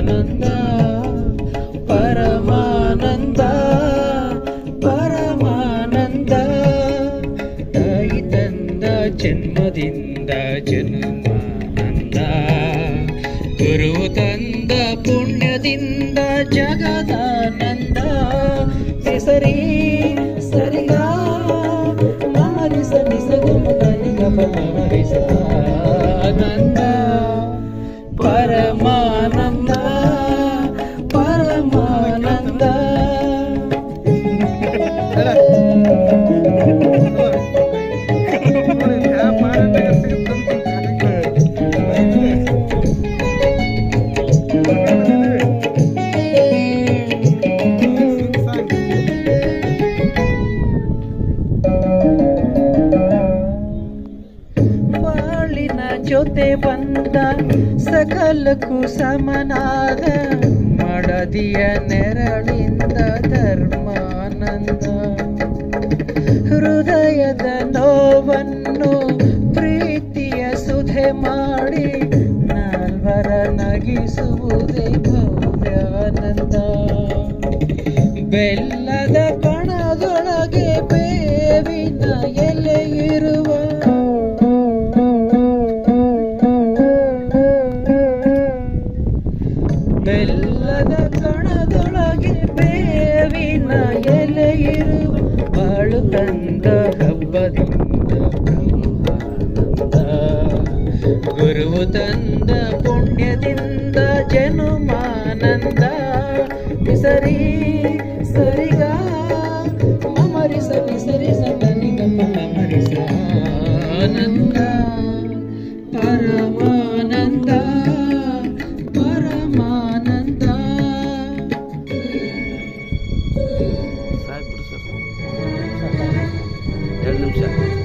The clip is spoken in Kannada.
ಆನಂದ ಪರಮಾನಂದ ಪರಮಾನಂದ ತಾಯಿ ತಂದ ಜನ್ಮದಿಂದ ಜನ್ಮಾನಂದ ಗುರು ತಂದ ಪುಣ್ಯದಿಂದ ಜಗದಾನಂದ ಹೆಸರಿ ಸರಿಗ ಮಾರಿ ಸರಿ ಸಗಮ ಕಲಿಗ ಪರಮರಿಸ ಜೊತೆ ಬಂದ ಸಕಲಕ್ಕೂ ಸಮನಾದ ಮಡದಿಯ ನೆರಳಿಂದ ಧರ್ಮಾನಂದ. ಹೃದಯದ ನೋವನ್ನು ಪ್ರೀತಿಯ ಸುಧೆ ಮಾಡಿ ನಾಲ್ವರ ನಗಿಸುವುದೇ ಭವ್ಯಾನಂದ. ಬೆಲ್ಲದ ಕಣದೊಳಗೆ ಬೇವಿನ ಬೆಲ್ಲದ ಕಣದೊಳಗೆ ಬೇವಿನ ಎಲೆಯಿರು ಬಾಳು ತಂದ ಹಬ್ಬದಿಂದ ಗುರುವು ತಂದ ಪುಣ್ಯದಿಂದ ಜನುಮಾನಂದ. ಸರಿ ಸರಿಗ ಮಮರಿ ಸರಿ ಸರಿ ಸರಿ ಮಮರಿ ಆನಂದ, ಪರಮ ಸಾಕು ಬಿಡಿ ಸರ್. ಎರಡು ನಿಮಿಷ.